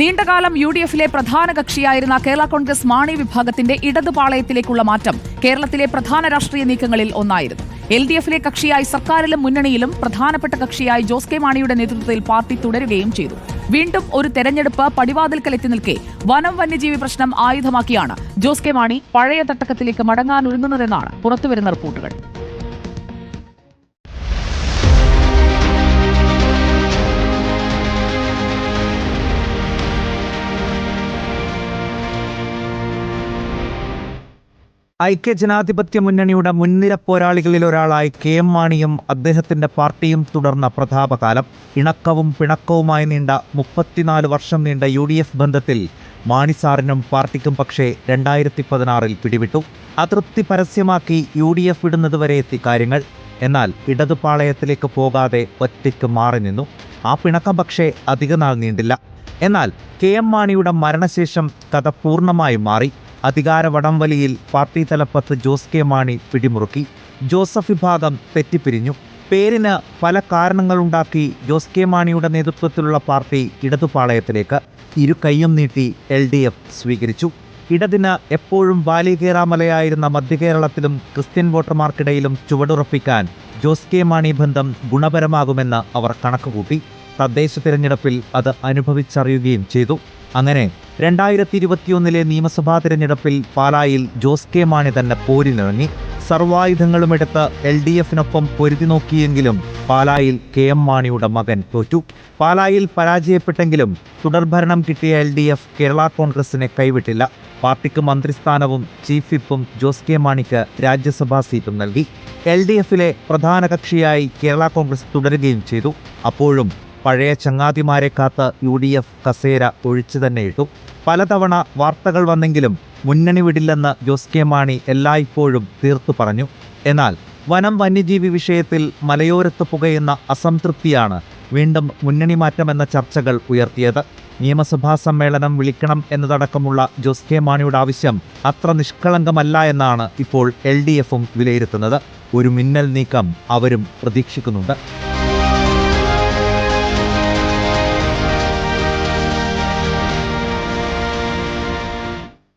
നീണ്ടകാലം U D എഫിലെ പ്രധാന കക്ഷിയായിരുന്ന കേരള കോൺഗ്രസ് മാണി വിഭാഗത്തിന്റെ ഇടതുപാളയത്തിലേക്കുള്ള മാറ്റം കേരളത്തിലെ പ്രധാന രാഷ്ട്രീയ നീക്കങ്ങളിൽ ഒന്നായിരുന്നു. എൽ ഡി എഫിലെ കക്ഷിയായി സർക്കാരിലും മുന്നണിയിലും പ്രധാനപ്പെട്ട കക്ഷിയായി ജോസ് കെ മാണിയുടെ നേതൃത്വത്തിൽ പാർട്ടി തുടരുകയും ചെയ്തു. വീണ്ടും ഒരു തെരഞ്ഞെടുപ്പ് പടിവാതിൽക്കലെത്തി നിൽക്കെ വനം വന്യജീവി പ്രശ്നം ആയുധമാക്കിയാണ് ജോസ് കെ മാണി പഴയ തട്ടക്കത്തിലേക്ക് മടങ്ങാനൊരുങ്ങുന്നതെന്നാണ് പുറത്തുവരുന്ന റിപ്പോർട്ടുകൾ. ഐക്യജനാധിപത്യ മുന്നണിയുടെ മുൻനിര പോരാളികളിൽ ഒരാളായി കെ എം മാണിയും അദ്ദേഹത്തിന്റെ പാർട്ടിയും തുടർന്ന പ്രതാപകാലം. ഇണക്കവും പിണക്കവുമായി നീണ്ട മുപ്പത്തിനാല് വർഷം നീണ്ട യു ഡി എഫ് ബന്ധത്തിൽ മാണി സാറിനും പാർട്ടിക്കും പക്ഷേ രണ്ടായിരത്തി പതിനാറിൽ പിടിവിട്ടു. അതൃപ്തി പരസ്യമാക്കി യു ഡി എഫ് വിടുന്നതുവരെ എത്തി കാര്യങ്ങൾ. എന്നാൽ ഇടതുപാളയത്തിലേക്ക് പോകാതെ ഒറ്റയ്ക്ക് മാറി നിന്നു. ആ പിണക്കം പക്ഷേ അധികനാൾ നീണ്ടില്ല. എന്നാൽ കെ എം മാണിയുടെ മരണശേഷം കഥ പൂർണമായും മാറി. അധികാര വടംവലിയിൽ പാർട്ടി തലപ്പത്ത് ജോസ് കെ മാണി പിടിമുറുക്കി. ജോസഫ് വിഭാഗം തെറ്റിപ്പിരിഞ്ഞു. പേരിന് പല കാരണങ്ങളുണ്ടാക്കി ജോസ് കെ മാണിയുടെ നേതൃത്വത്തിലുള്ള പാർട്ടി ഇടതുപാളയത്തിലേക്ക് ഇരു കൈയും നീട്ടി എൽ ഡി എഫ് സ്വീകരിച്ചു. ഇടതിന് എപ്പോഴും ബാലികേറാമലയായിരുന്ന മധ്യകേരളത്തിലും ക്രിസ്ത്യൻ വോട്ടർമാർക്കിടയിലും ചുവടുറപ്പിക്കാൻ ജോസ് കെ മാണി ബന്ധം ഗുണപരമാകുമെന്ന് അവർ കണക്കുകൂട്ടി. തദ്ദേശ തിരഞ്ഞെടുപ്പിൽ അത് അനുഭവിച്ചറിയുകയും ചെയ്തു. അങ്ങനെ രണ്ടായിരത്തി ഇരുപത്തിയൊന്നിലെ നിയമസഭാ തിരഞ്ഞെടുപ്പിൽ പാലായിൽ ജോസ് കെ മാണി തന്നെ പോരിനിറങ്ങി സർവായുധങ്ങളും എടുത്ത് എൽ ഡി എഫിനൊപ്പം പൊരുതി നോക്കിയെങ്കിലും പാലായിൽ കെ എം മാണിയുടെ മകൻ തോറ്റു. പാലായിൽ പരാജയപ്പെട്ടെങ്കിലും തുടർഭരണം കിട്ടിയ എൽ ഡി എഫ് കേരള കോൺഗ്രസിനെ കൈവിട്ടില്ല. പാർട്ടിക്ക് മന്ത്രിസ്ഥാനവും ചീഫ് വിപ്പും ജോസ് കെ മാണിക്ക് രാജ്യസഭാ സീറ്റും നൽകി. എൽ ഡി എഫിലെ പ്രധാന കക്ഷിയായി കേരള കോൺഗ്രസ് തുടരുകയും ചെയ്തു. അപ്പോഴും പഴയ ചങ്ങാതിമാരെ കാത്ത് യു ഡി എഫ് കസേര ഒഴിച്ചു തന്നെ ഇട്ടു. പലതവണ വാർത്തകൾ വന്നെങ്കിലും മുന്നണി വിടില്ലെന്ന് ജോസ് കെ മാണി എല്ലായ്പ്പോഴും തീർത്തു പറഞ്ഞു. എന്നാൽ വനം വന്യജീവി വിഷയത്തിൽ മലയോരത്ത് പുകയുന്ന അസംതൃപ്തിയാണ് വീണ്ടും മുന്നണി മാറ്റമെന്ന ചർച്ചകൾ ഉയർത്തിയത്. നിയമസഭാ സമ്മേളനം വിളിക്കണം എന്നതടക്കമുള്ള ജോസ് കെ മാണിയുടെ ആവശ്യം അത്ര നിഷ്കളങ്കമല്ല എന്നാണ് ഇപ്പോൾ എൽ ഡി എഫും വിലയിരുത്തുന്നത്. ഒരു മിന്നൽ നീക്കം അവരും പ്രതീക്ഷിക്കുന്നുണ്ട്.